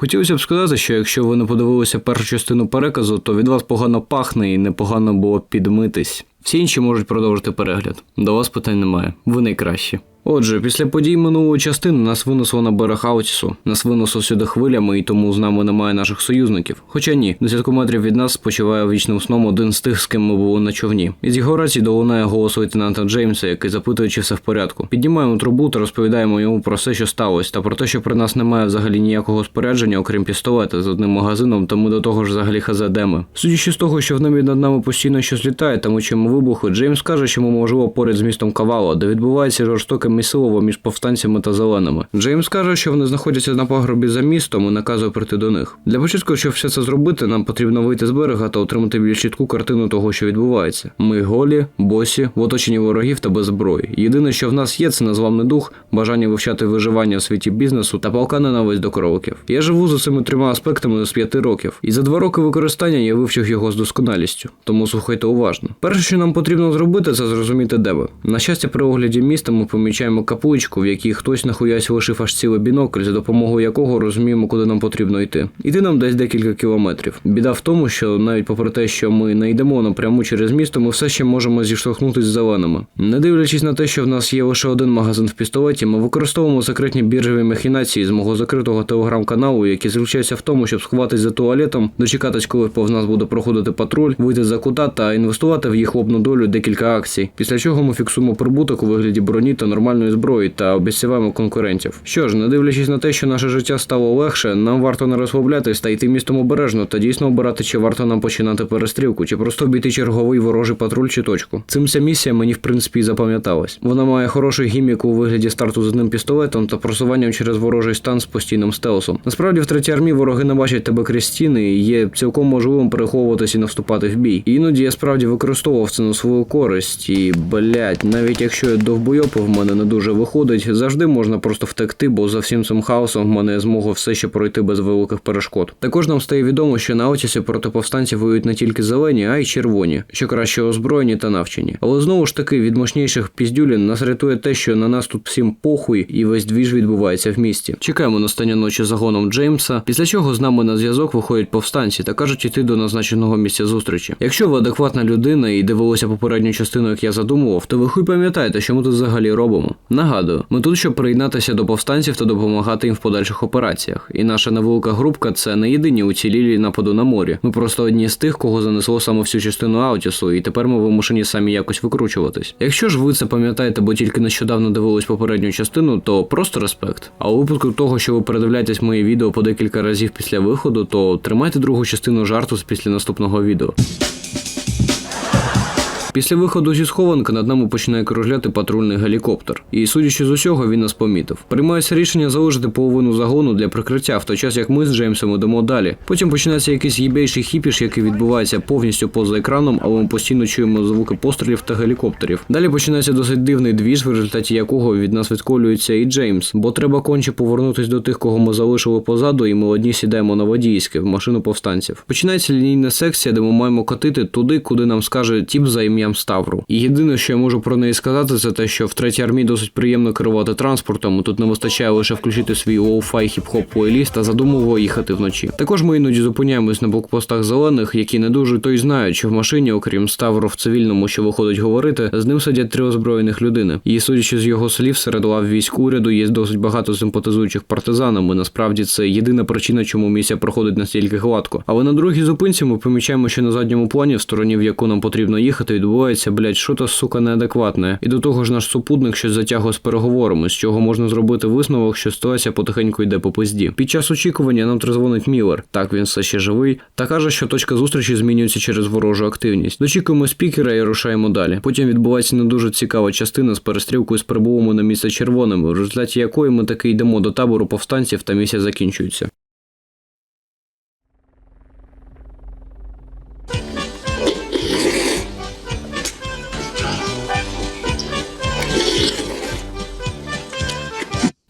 Хотілося б сказати, що якщо ви не подивилися першу частину переказу, то від вас погано пахне і непогано було підмитись. Всі інші можуть продовжити перегляд. До вас питань немає. Ви найкращі. Отже, після подій минулої частини нас винесло на берег Аутісу. Нас винесло сюди хвилями, і тому з нами немає наших союзників. Хоча ні, десятку метрів від нас спочиває вічним сном один з тих, з ким ми були на човні. Із його рації долунає голос лейтенанта Джеймса, який запитує, чи все в порядку. Піднімаємо трубу та розповідаємо йому про все, що сталося, та про те, що при нас немає взагалі ніякого спорядження, окрім пістолета з одним магазином, та ми до того ж взагалі хазадеми. Судячи з того, що в небі над нами постійно щось літає, та ми чуємо вибухи, Джеймс каже, що ми можливо поряд з містом Кавало, де відбувається жорстоке місилово між повстанцями та зеленими. Джеймс каже, що вони знаходяться на пагорбі за містом і наказує прийти до них. Для початку, щоб все це зробити, нам потрібно вийти з берега та отримати більш чітку картину того, що відбувається. Ми голі, босі, в оточенні ворогів та без зброї. Єдине, що в нас є, це незламний дух, бажання вивчати виживання у світі бізнесу та палка ненависть до кроликів. Я живу за цими трьома аспектами з п'яти років, і за два роки використання я вивчив його з досконалістю. Тому слухайте уважно. Перше, що нам потрібно зробити, це зрозуміти, де ми. На щастя, при огляді міста ми помічаємо капулечку, в якій хтось нахуясь лишив аж цілий бінокль, за допомогою якого розуміємо, куди нам потрібно йти. Іти нам десь декілька кілометрів. Біда в тому, що навіть попри те, що ми не йдемо напряму через місто, ми все ще можемо зіштовхнутися з зеленими. Не дивлячись на те, що в нас є лише один магазин в пістолеті, ми використовуємо секретні біржові махінації з мого закритого телеграм-каналу, які заключаються в тому, щоб сховатись за туалетом, дочекатись, коли повз нас буде проходити патруль, вийти за кута та інвестувати в їх лобну долю декілька акцій. Після чого ми фіксуємо прибуток у вигляді броні та нормальної зброї та обіцяємо конкурентів. Що ж, не дивлячись на те, що наше життя стало легше, нам варто не розслаблятись та йти містом обережно та дійсно обирати, чи варто нам починати перестрілку, чи просто обійти черговий ворожий патруль чи точку. Цим ця місія мені в принципі і запам'яталась. Вона має хороший гімік у вигляді старту з одним пістолетом та просуванням через ворожий стан з постійним стелсом. Насправді в третій армії вороги не бачать тебе крізь стіни і є цілком можливим переховуватись і не вступати в бій. І іноді я справді використовував це на свою користь. І блять, навіть якщо я довбойопи в мене не дуже виходить, завжди можна просто втекти, бо за всім цим хаосом мене є змога все ще пройти без великих перешкод. Також нам стає відомо, що на Отісі проти повстанців воюють не тільки зелені, а й червоні, що краще озброєні та навчені. Але знову ж таки від мощніших піздюлін нас рятує те, що на нас тут всім похуй, і весь двіж відбувається в місті. Чекаємо настання ночі загоном Джеймса, після чого з нами на зв'язок виходять повстанці та кажуть іти до назначеного місця зустрічі. Якщо ви адекватна людина і дивилися попередню частину, як я задумував, то ви хуй пам'ятаєте, що ми тут взагалі робимо. Нагадую, ми тут, щоб приєднатися до повстанців та допомагати їм в подальших операціях. І наша невелика групка це не єдині уцілілі нападу на морі. Ми просто одні з тих, кого занесло саме всю частину Аутісу, і тепер ми вимушені самі якось викручуватись. Якщо ж ви це пам'ятаєте, бо тільки нещодавно дивились попередню частину, то просто респект. А у випадку того, що ви передивляєтесь мої відео по декілька разів після виходу, то тримайте другу частину жарту з після наступного відео. Після виходу зі схованки над нами починає кружляти патрульний гелікоптер. І судячи з усього, він нас помітив. Приймається рішення залишити половину загону для прикриття, в той час як ми з Джеймсом йдемо далі. Потім починається якийсь їбейший хіпіш, який відбувається повністю поза екраном, але ми постійно чуємо звуки пострілів та гелікоптерів. Далі починається досить дивний двіж, в результаті якого від нас відколюється і Джеймс, бо треба конче повернутись до тих, кого ми залишили позаду, і ми одні сідаємо на водійське в машину повстанців. Починається лінійна секція, де ми маємо котити туди, куди нам скаже тіп за ім'ям Ставру. І єдине, що я можу про неї сказати, це те, що в третій армії досить приємно керувати транспортом. Тут не вистачає лише включити свій лоу-фай хіп-хоп плейліст та задумово їхати вночі. Також ми іноді зупиняємось на блокпостах зелених, які не дуже то й знають, що в машині, окрім Ставру в цивільному, що виходить говорити, з ним сидять три озброєних людини. І судячи з його слів, серед лав військ уряду є досить багато симпатизуючих партизанам. і Насправді це єдина причина, чому місія проходить настільки гладко. Але на другій зупинці ми помічаємо, що на задньому плані, в стороні, в яку нам потрібно їхати, відбувається, блядь, що то сука неадекватне. І до того ж наш супутник щось затягує з переговорами, з чого можна зробити висновок, що ситуація потихеньку йде по пизді. Під час очікування нам тризвонить Міллер. Так він все ще живий, та каже, що точка зустрічі змінюється через ворожу активність. Дочікуємо спікера і рушаємо далі. Потім відбувається не дуже цікава частина з перестрілкою з прибулами на місце червоними, в результаті якої ми таки йдемо до табору повстанців та місія закінчується.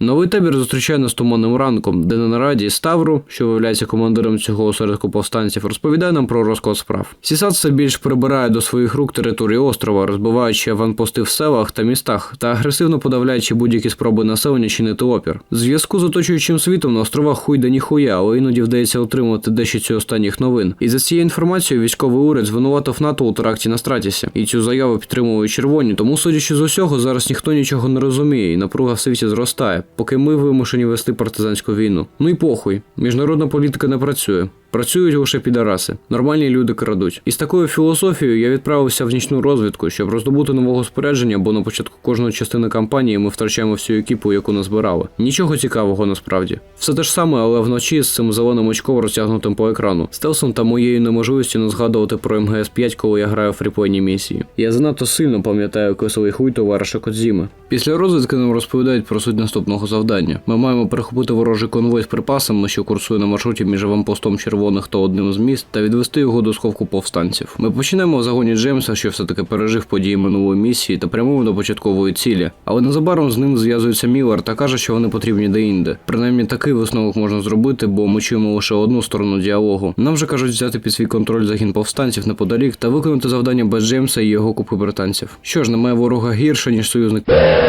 Новий табір зустрічає нас туманним ранком, де на нараді Ставру, що виявляється командиром цього осередку повстанців, розповідає нам про розклад справ. Сісад все більш прибирає до своїх рук територію острова, розбиваючи аванпости в селах та містах та агресивно подавляючи будь-які спроби населення чинити опір. Зв'язку з оточуючим світом на островах хуй да ніхуя, але іноді вдається отримувати дещо ці останніх новин. І за цією інформацією військовий уряд звинуватив НАТО у теракті на Стратісі. І цю заяву підтримують червоні. Тому, судячи з усього, зараз ніхто нічого не розуміє, і напруга в світі зростає, поки ми вимушені вести партизанську війну. Ну і похуй, міжнародна політика не працює. Працюють лише підараси. Нормальні люди крадуть. І з такою філософією я відправився в нічну розвідку, щоб роздобути нового спорядження, бо на початку кожної частини кампанії ми втрачаємо всю екіпу, яку назбирали. Нічого цікавого насправді. Все те ж саме, але вночі з цим зеленим очком розтягнутим по екрану, стелсом та моєю неможливістю не згадувати про МГС 5, коли я граю в фріплейні місії. Я занадто сильно пам'ятаю кисовий хуй товариша Кодзіми. Після розвідки нам розповідають про суть наступного завдання. Ми маємо перехопити ворожий конвой з припасами, що курсує на маршруті між аванпостом червоних та одним з міст, та відвести його до сховку повстанців. Ми починаємо в загоні Джеймса, що все-таки пережив події минулої місії та прямуємо до початкової цілі. Але незабаром з ним зв'язується Міллер та каже, що вони потрібні деінде. Принаймні такий висновок можна зробити, бо ми чуємо лише одну сторону діалогу. Нам же кажуть взяти під свій контроль загін повстанців неподалік та виконати завдання без Джеймса і його купи британців. Що ж, немає ворога гірше, ніж союзник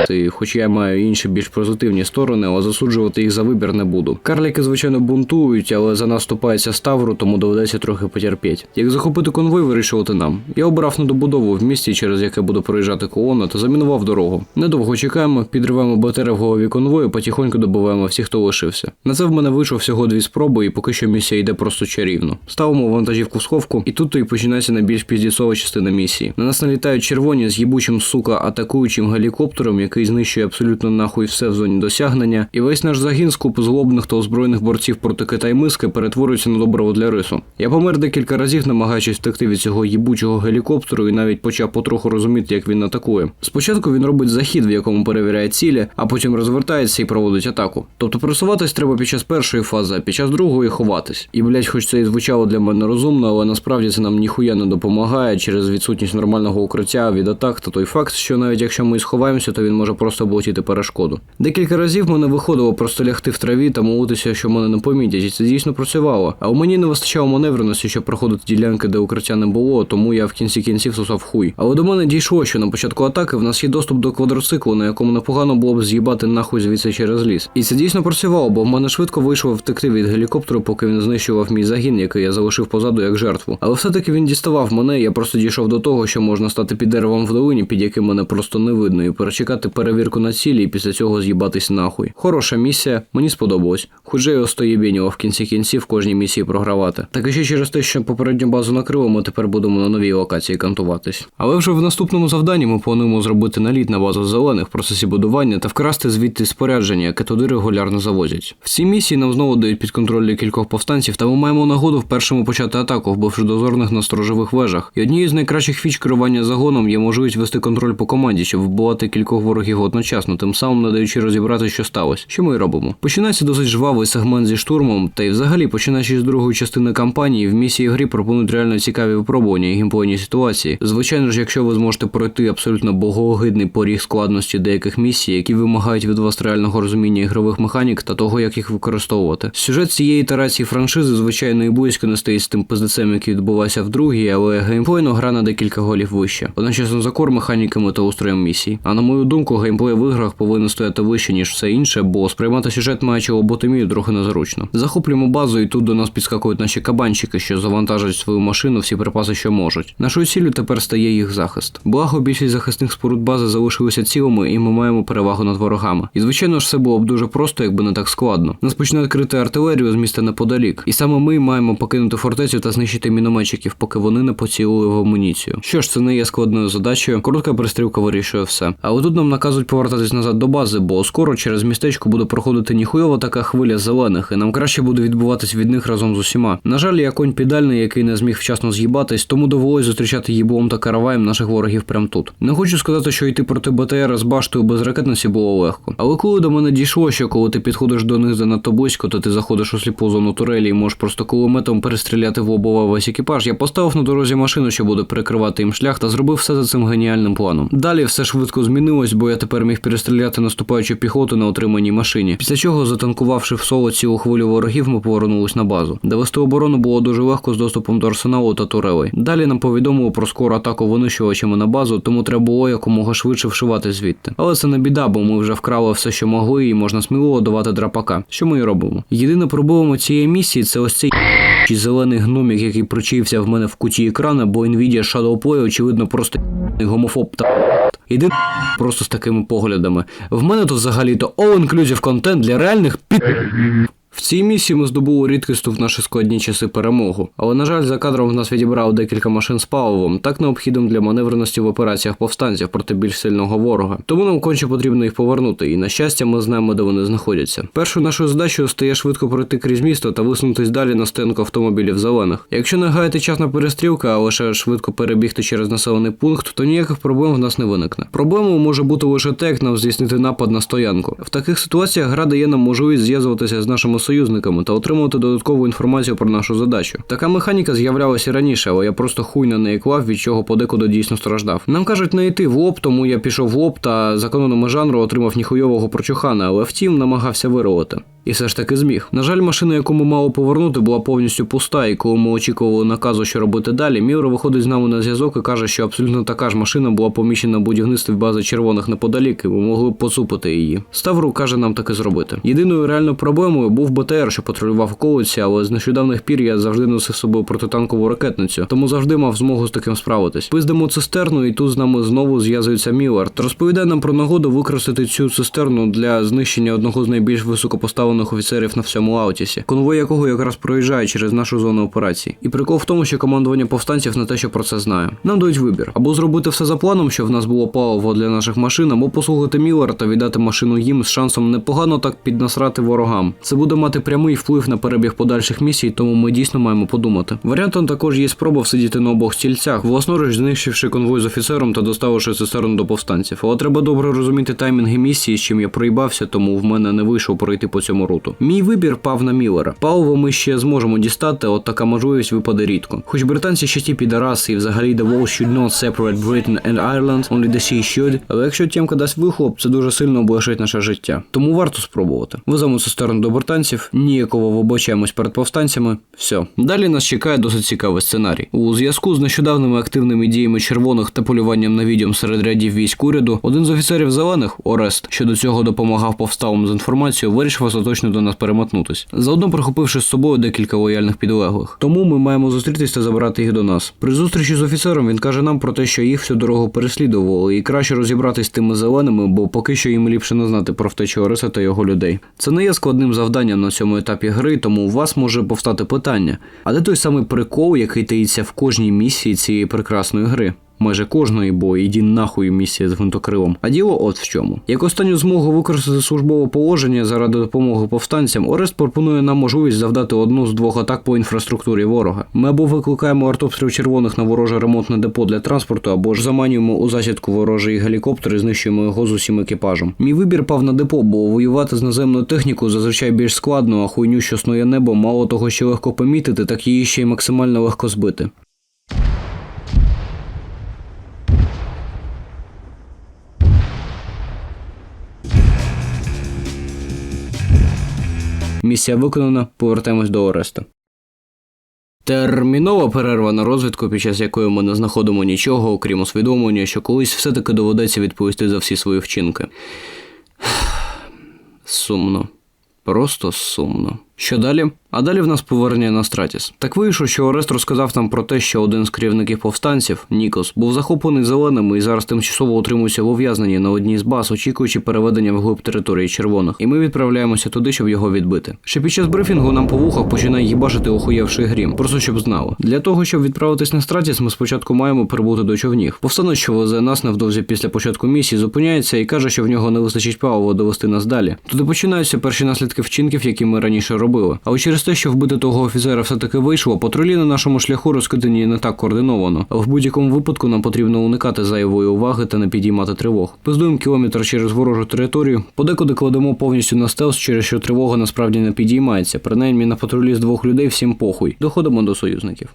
і хоч я маю інші більш позитивні сторони, але засуджувати їх за вибір не буду. Карліки, звичайно, бунтують, але за нас ступається Ставру, тому доведеться трохи потерпіть. Як захопити конвой, вирішувати нам. Я обрав недобудову в місті, через яке буде проїжджати колона, та замінував дорогу. Недовго чекаємо, підриваємо БТР в голові конвою, потихоньку добиваємо всіх, хто лишився. На це в мене вийшов всього дві спроби, і поки що місія йде просто чарівно. Ставимо вантажівку в сховку, і тут то і починається найбільш піздісова частина місії. На нас налітають червоні з їбучим сука атакуючим гелікоптером, який знищує абсолютно нахуй все в зоні досягнення, і весь наш загін скуп злобних та озброєних борців проти Китай-миски перетворюється на доброго для рису. Я помер декілька разів, намагаючись втекти від цього їбучого гелікоптеру, і навіть почав потроху розуміти, як він атакує. Спочатку він робить захід, в якому перевіряє цілі, а потім розвертається і проводить атаку. Тобто просуватись треба під час першої фази, а під час другої ховатись. І блять, хоч це і звучало для мене розумно, але насправді це нам ніхуя не допомагає через відсутність нормального укриття від атак та той факт, що навіть якщо ми і сховаємося, то він може просто облетіти перешкоду. Декілька разів мене виходило просто лягти в траві та молитися, що мене не помітять, і це дійсно працювало. А у мені не вистачало маневреності, щоб проходити ділянки, де укриття не було, тому я в кінці кінців сосав хуй. Але до мене дійшло, що на початку атаки в нас є доступ до квадроциклу, на якому непогано було б з'їбати нахуй звідси через ліс. І це дійсно працювало, бо в мене швидко вийшло втекти від гелікоптеру, поки він знищував мій загін, який я залишив позаду як жертву. Але все-таки він діставав мене. Я просто дійшов до того, що можна стати під деревом в долині, під яким мене просто не видно, і перечекати перевірку на цілі, і після цього з'їбатись нахуй. Хороша місія, мені сподобалось. Його стоєбінював в кінці кінців кожній місії програвати. Так ще через те, що попередню базу накрило, ми тепер будемо на новій локації кантуватись. Але вже в наступному завданні ми плануємо зробити наліт на базу зелених в процесі будування та вкрасти звідти спорядження, яке туди регулярно завозять. В цій місії нам знову дають під контроль кількох повстанців, та ми маємо нагоду в першому почати атаку, вбивши дозорних на сторожових вежах. І однією з найкращих фіч керування загоном є можливість вести контроль по команді, щоб вбивати кількох ворогів одночасно, тим самим не даючи розібрати, що сталося. Що ми й робимо? Починається досить жвавий сегмент зі штурмом, та й взагалі, починаючи з другої частини кампанії, в місії грі пропонують реально цікаві випробування і геймплейні ситуації. Звичайно ж, якщо ви зможете пройти абсолютно богоогидний поріг складності деяких місій, які вимагають від вас реального розуміння ігрових механік та того, як їх використовувати. Сюжет цієї ітерації франшизи, звичайно, і близько не стоїть з тим пиздецем, який відбувався в другій, але геймплейно гра на декілька голів вище. Одночасно за кор механіками та устроєм місій. А на мою думку, геймплей в іграх повинен стояти вище, ніж все інше, бо сприймати сюжет маючи лоботомію трохи незручно. Захоплюємо базу, і тут до нас підскакують наші кабанчики, що завантажать свою машину всі припаси, що можуть. Нашою ціллю тепер стає їх захист. Благо, більшість захисних споруд бази залишилися цілими, і ми маємо перевагу над ворогами. І звичайно ж, все було б дуже просто, якби не так складно. Нас починають крити артилерію з міста неподалік, і саме ми маємо покинути фортецю та знищити мінометчиків, поки вони не поцілили в амуніцію. Що ж, це не є складною задачею. Коротка пристрілка вирішує все. Але тут нам наказують повертатись назад до бази, бо скоро через містечко буде проходити ніхуйова така хвиля зелених, і нам краще буде відбуватись від них разом разом з усіма. На жаль, я конь підальний, який не зміг вчасно з'їбатись, тому довелось зустрічати їблом та караваєм наших ворогів прямо тут. Не хочу сказати, що йти проти БТР з баштою без ракетниці було легко. Але коли до мене дійшло, що коли ти підходиш до них занадто близько, то ти заходиш у сліпу зону турелі і можеш просто кулеметом перестріляти в лобова весь екіпаж. Я поставив на дорозі машину, що буде перекривати їм шлях, та зробив все за цим геніальним планом. Далі все швидко змінилось, бо я тепер міг перестріляти наступаючу піхоту на отриманій машині. Після чого, затанкувавши в соло цілу хвилю ворогів, ми повернулись на базу. Де вести оборону було дуже легко з доступом до арсеналу та турелей. Далі нам повідомили про скору атаку винищувачами на базу, тому треба було якомога швидше вшивати звідти. Але це не біда, бо ми вже вкрали все, що могли, і можна сміливо давати драпака. Що ми і робимо? Єдине проблема цієї місії це ось цей чи зелений гномік, який причився в мене в куті екрана, бо Nvidia Shadow Play, очевидно, просто гомофоб та Іди просто з такими поглядами. В мене тут взагалі-то all-inclusive контент для реальних під. В цій місії ми здобули рідкісту в наші складні часи перемогу, але на жаль, за кадром в нас відібрали декілька машин з паливом, так необхідним для маневреності в операціях повстанців проти більш сильного ворога. Тому нам конче потрібно їх повернути, і на щастя, ми знаємо, де вони знаходяться. Першою нашою задачею стає швидко пройти крізь місто та висунутись далі на стоянку автомобілів зелених. Якщо не гаяти час на перестрілка, а лише швидко перебігти через населений пункт, то ніяких проблем в нас не виникне. Проблемою може бути лише те, як нам здійснити напад на стоянку. В таких ситуаціях гра дає нам можливість зв'язуватися з нашими союзниками та отримувати додаткову інформацію про нашу задачу. Така механіка з'являлася раніше, але я просто хуй на неї клав, від чого подекуди дійсно страждав. Нам кажуть не йти в лоб, тому я пішов в лоб та за канонами жанру отримав ніхуйового прочухана, але втім намагався вирвати. І все ж таки зміг. На жаль, машина, яку ми мали повернути, була повністю пуста, і коли ми очікували наказу, що робити далі, Міро виходить з нами на зв'язок і каже, що абсолютно така ж машина була поміщена в будівництві бази червоних неподалік, і ми могли б поцупити її. Ставру каже нам таки зробити. Єдиною реальною проблемою був БТР, що патрулював околиці, але з нещодавних пір я завжди носив з собою протитанкову ракетницю, тому завжди мав змогу з таким справитись. Пиздимо цистерну, і тут з нами знову зв'язується Мілард. Розповідає нам про нагоду використати цю цистерну для знищення одного з найбільш високопоставлених офіцерів на всьому Аутісі, конвой якого якраз проїжджає через нашу зону операції. І прикол в тому, що командування повстанців не те, що про це знає. Нам дають вибір або зробити все за планом, щоб в нас було паливо для наших машин, або послухати Міллера та віддати машину їм з шансом непогано так піднасрати ворогам. Це буде мати прямий вплив на перебіг подальших місій, тому ми дійсно маємо подумати. Варіантом також є спроба всидіти на обох стільцях, власноруч знищивши конвой з офіцером та доставивши цистерну до повстанців. Але треба добре розуміти таймінги місії, з чим я проїбався, тому в мене не вийшов пройти по цьому руту. Мій вибір пав на Міллера. Паливо ми ще зможемо дістати, от така можливість випаде рідко. Хоч британці ще ті підараси і взагалі the wall should not separate Britain and Ireland, only the sea should. Але якщо тємка дасть вихлоп, це дуже сильно облегшить наше життя. Тому варто спробувати. Веземо цистерну до британців, ніяково вибачаємось перед повстанцями. Все. Далі нас чекає досить цікавий сценарій. У зв'язку з нещодавними активними діями червоних та полюванням на відьом серед рядів військ уряду, один з офіцерів зелених, Орест, що до цього допомагав повставам з інформацією, вирішив остаточно до нас перемотнутись. Заодно прихопивши з собою декілька лояльних підлеглих. Тому ми маємо зустрітись та забрати їх до нас. При зустрічі з офіцером він каже нам про те, що їх всю дорогу переслідували, і краще розібратись з тими зеленими, бо поки що їм ліпше не знати про втечу Ореса та його людей. Це не є складним завданням на цьому етапі гри, тому у вас може повстати питання. А де той самий прикол, який таїться в кожній місії цієї прекрасної гри? Майже кожної, бо іді нахуй місія з гвинтокрилом. А діло от в чому. Як останню змогу використати службове положення заради допомоги повстанцям, Орест пропонує нам можливість завдати одну з двох атак по інфраструктурі ворога. Ми або викликаємо артобстріл червоних на вороже ремонтне депо для транспорту, або ж заманюємо у засідку ворожий гелікоптер і знищуємо його з усім екіпажем. Мій вибір пав на депо, бо воювати з наземною технікою зазвичай більш складно, а хуйню, що снує небо, мало того, що легко помітити, так її ще й максимально легко збити. Місія виконана, повертаємось до Ореста. Термінова перерва на розвідку, під час якої ми не знаходимо нічого, окрім усвідомлення, що колись все-таки доведеться відповісти за всі свої вчинки. Сумно. Просто сумно. Що далі? А далі в нас повернення на Стратіс. Так вийшло, що Орест розказав нам про те, що один з керівників повстанців, Нікос, був захоплений зеленими і зараз тимчасово утримується в ув'язненні на одній з баз, очікуючи переведення вглиб території червоних. І ми відправляємося туди, щоб його відбити. Ще під час брифінгу нам по вухах починає їбашити охуєвший грім. Просто щоб знали. Для того, щоб відправитись на Стратіс, ми спочатку маємо прибути до човнів. Повстанець, що везе нас невдовзі після початку місії, зупиняється і каже, що в нього не вистачить палива довести нас далі. Туди починаються перші наслідки вчинків, які ми раніше робили зробили. Але через те, що вбити того офіцера все-таки вийшло, патрулі на нашому шляху розкидані не так координовано. В будь-якому випадку нам потрібно уникати зайвої уваги та не підіймати тривог. Пиздуємо кілометр через ворожу територію, подекуди кладемо повністю на стелс, через що тривога насправді не підіймається. Принаймні на патрулі з двох людей всім похуй. Доходимо до союзників.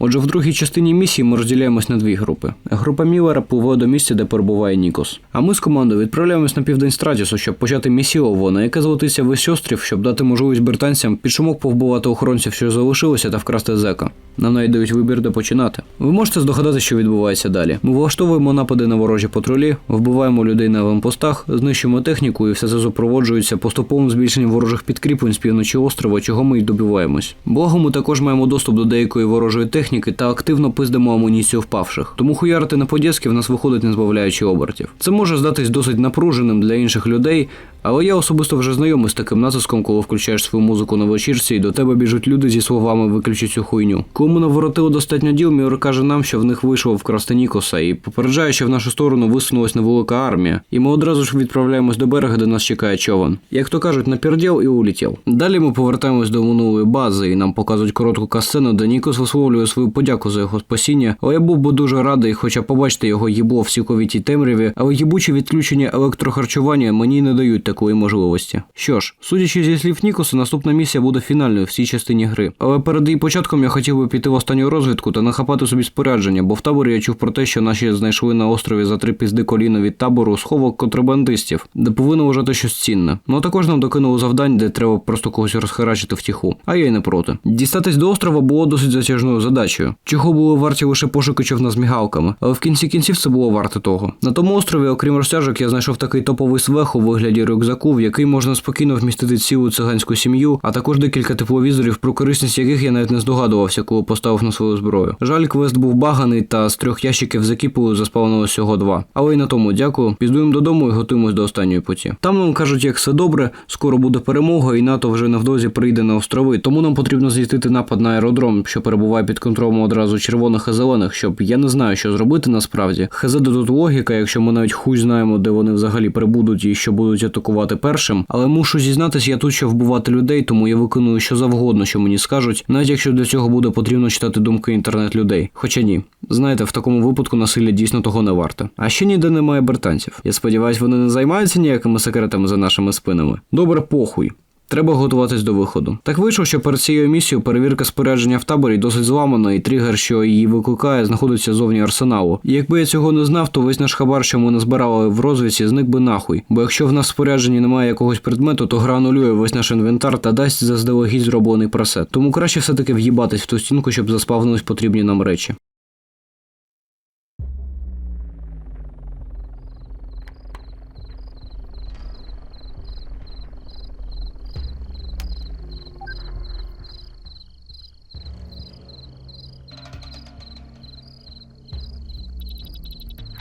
Отже, в другій частині місії ми розділяємось на дві групи. Група Міллера пливе до місця, де перебуває Нікос. А ми з командою відправляємось на південь Стратісу, щоб почати місію Овона, яка злетиться весь острів, щоб дати можливість британцям під шумок повбивати охоронців, що залишилося, та вкрасти зека. Нам навіть дають вибір, де починати. Ви можете здогадати, що відбувається далі. Ми влаштовуємо напади на ворожі патрулі, вбиваємо людей на аванпостах, знищуємо техніку, і все це супроводжується поступовим збільшенням ворожих підкріплень з півночі острова, чого ми й добиваємось. Благо, ми також маємо доступ до деякої ворожої техніки та активно пиздимо амуніцію впавших. Тому хуярити на подєски в нас виходить, не збавляючи обертів. Це може здатись досить напруженим для інших людей, але я особисто вже знайомий з таким натиском, коли включаєш свою музику на вечірці, і до тебе біжуть люди зі словами виключи цю хуйню. Коли ми наворотили достатньо діл, Міор каже нам, що в них вийшло вкрасти Нікоса, і попереджає, що в нашу сторону висунулась невелика армія, і ми одразу ж відправляємось до берега, де нас чекає човен. Як то кажуть, наперділ і улетів. Далі ми повертаємось до минулої бази, і нам показують коротку касцену, де Нікос висловлює свою подяку за його спасіння. Але я був би дуже радий, хоча побачити його їбло в сіковітій темряві, але їбучі відключення електрохарчування мені не дають такої можливості. Що ж, судячи зі слів Нікоса, наступна місія буде фінальною в цій частині гри. Але перед її початком я хотів би піти в останню розвідку та нахапати собі спорядження, бо в таборі я чув про те, що наші знайшли на острові за три пізди коліна від табору сховок контрабандистів, де повинно вважати щось цінне. Ну а також нам докинули завдань, де треба просто когось розхарачити втіху. А я й не проти. Дістатись до острова було досить затяжною задачею. Чого були варті лише пошуки човна з мігалками, але в кінці кінців це було варте того. На тому острові, окрім розтяжок, я знайшов такий топовий свех у вигляді рюкзаку, в який можна спокійно вмістити цілу циганську сім'ю, а також декілька тепловізорів, про корисність яких я навіть не здогадувався, коли поставив на свою зброю. Жаль, квест був баганий, та з трьох ящиків закіпу заспавнилось всього два. Але й на тому дякую. Піздуємо додому і готуємось до останньої путі. Там нам кажуть, як все добре, скоро буде перемога, і НАТО вже невдовзі прийде на острови. Тому нам потрібно здійснити напад на аеродром, що перебуває під контролем одразу червоних і зелених, щоб я не знаю, що зробити насправді. ХЗ тут логіка, якщо ми навіть хуй знаємо, де вони взагалі прибудуть і що будуть атакувати першим. Але мушу зізнатись, я тут ще вбивати людей, тому я виконую що завгодно, що мені скажуть, навіть якщо для цього буде потрібно читати думки інтернет-людей. Хоча ні, знаєте, в такому випадку насилля дійсно того не варте. А ще ніде немає британців. Я сподіваюся, вони не займаються ніякими секретами за нашими спинами. Добре, похуй. Треба готуватись до виходу. Так вийшло, що перед цією місією перевірка спорядження в таборі досить зламана, і тригер, що її викликає, знаходиться зовні арсеналу. І якби я цього не знав, то весь наш хабар, що ми назбирали в розвідці, зник би нахуй. Бо якщо в нас спорядженні немає якогось предмету, то гра анулює весь наш інвентар та дасть заздалегідь зроблений пресет. Тому краще все-таки в'їбатись в ту стінку, щоб заспавнились потрібні нам речі.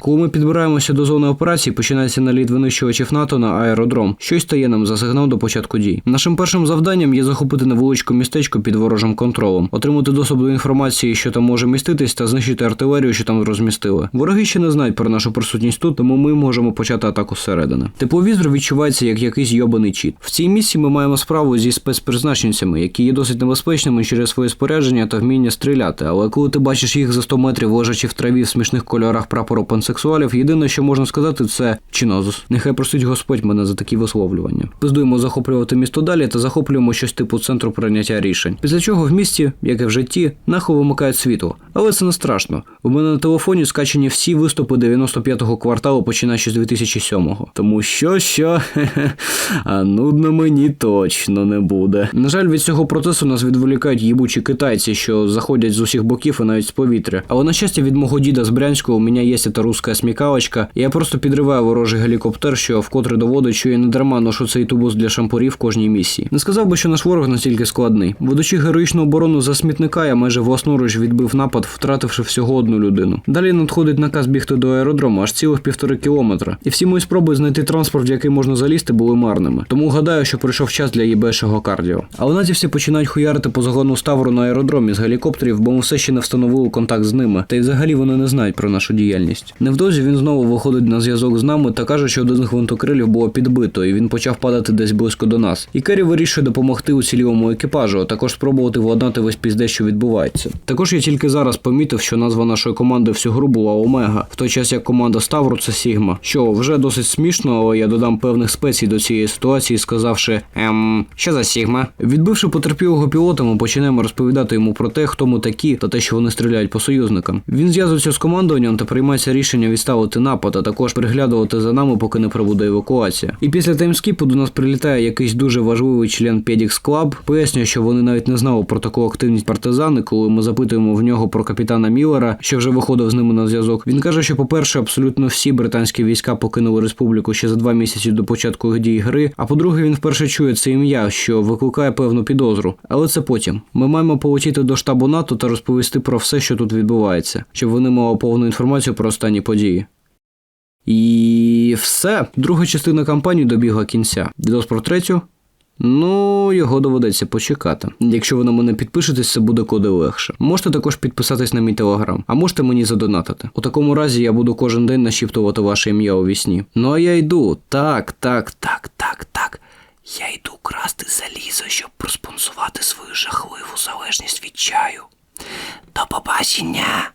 Коли ми підбираємося до зони операції, починається наліт винищувачів НАТО на аеродром. Щось стає нам за сигнал до початку дій. Нашим першим завданням є захопити невеличке містечко під ворожим контролем, отримати доступ до інформації, що там може міститись, та знищити артилерію, що там розмістили. Вороги ще не знають про нашу присутність тут, тому ми можемо почати атаку зсередини. Тепловізор відчувається як якийсь йобаний чіт. В цій місці ми маємо справу зі спецпризначенцями, які є досить небезпечними через своє спорядження та вміння стріляти. Але коли ти бачиш їх за 100 метрів, лежачи в траві в смішних кольорах прапору пансексуалів, єдине, що можна сказати, це чинозус. Нехай простить Господь мене за такі висловлювання. Пиздуємо захоплювати місто далі та захоплюємо щось типу центру прийняття рішень. Після чого в місті, як і в житті, нахуй вимикають світло. Але це не страшно. У мене на телефоні скачені всі виступи 95-го кварталу, починаючи з 2007-го. Тому що що а нудно мені точно не буде. На жаль, від цього процесу нас відволікають їбучі китайці, що заходять з усіх боків і навіть з повітря. Але на щастя, від мого діда з Брянського у мене є та русська смікалочка, я просто підриваю ворожий гелікоптер, що вкотре доводить, що я не дарма ношу цей тубус для шампурів в кожній місії. Не сказав би, що наш ворог настільки складний. Ведучи героїчну оборону за смітника, я майже власноруч відбив напад, втративши всього одну людину. Далі надходить наказ бігти до аеродрому аж цілих півтори кілометра. І всі мої спроби знайти транспорт, в який можна залізти, були марними. Тому гадаю, що прийшов час для їбешого кардіо. А наді всі починають хуярити по загону ставру на аеродромі з гелікоптерів, бо ми все ще не встановили контакт з ними. Та й взагалі вони не знають про нашу діяльність. Невдовзі він знову виходить на зв'язок з нами та каже, що один з гвинтокрилів було підбито, і він почав падати десь близько до нас. І Керрі вирішує допомогти уцілілому екіпажу, а також спробувати владнати весь пізде, що відбувається. Також я тільки зараз помітив, що назва нашої команди всю гру була Омега, в той час як команда Ставру це Сігма. Що вже досить смішно, але я додам певних спецій до цієї ситуації, сказавши ем, що за Сігма. Відбивши потерпілого пілота, ми починаємо розповідати йому про те, хто ми такі, та те, що вони стріляють по союзникам. Він зв'язується з командуванням та приймається рішення відставити напад, а також приглядувати за нами, поки не прибуде евакуація. І після таймскіпу до нас прилітає якийсь дуже важливий член Pedix Club, пояснює, що вони навіть не знали про таку активність партизани, коли ми запитуємо в нього про капітана Міллера, що вже виходив з ними на зв'язок. Він каже, що, по-перше, абсолютно всі британські війська покинули республіку ще за два місяці до початку дій гри. А по-друге, він вперше чує це ім'я, що викликає певну підозру. Але це потім. Ми маємо полетіти до штабу НАТО та розповісти про все, що тут відбувається, щоб вони мали повну інформацію про останні події. І все. Друга частина кампанії добігла кінця. Відос про третю. Ну, його доведеться почекати. Якщо ви на мене підпишетесь, це буде куди легше. Можете також підписатись на мій телеграм, а можете мені задонатити. У такому разі я буду кожен день нашіптувати ваше ім'я у вісні. Ну а я йду. Так, так, так, так, так. Я йду красти залізо, щоб проспонсувати свою жахливу залежність від чаю. До побачення!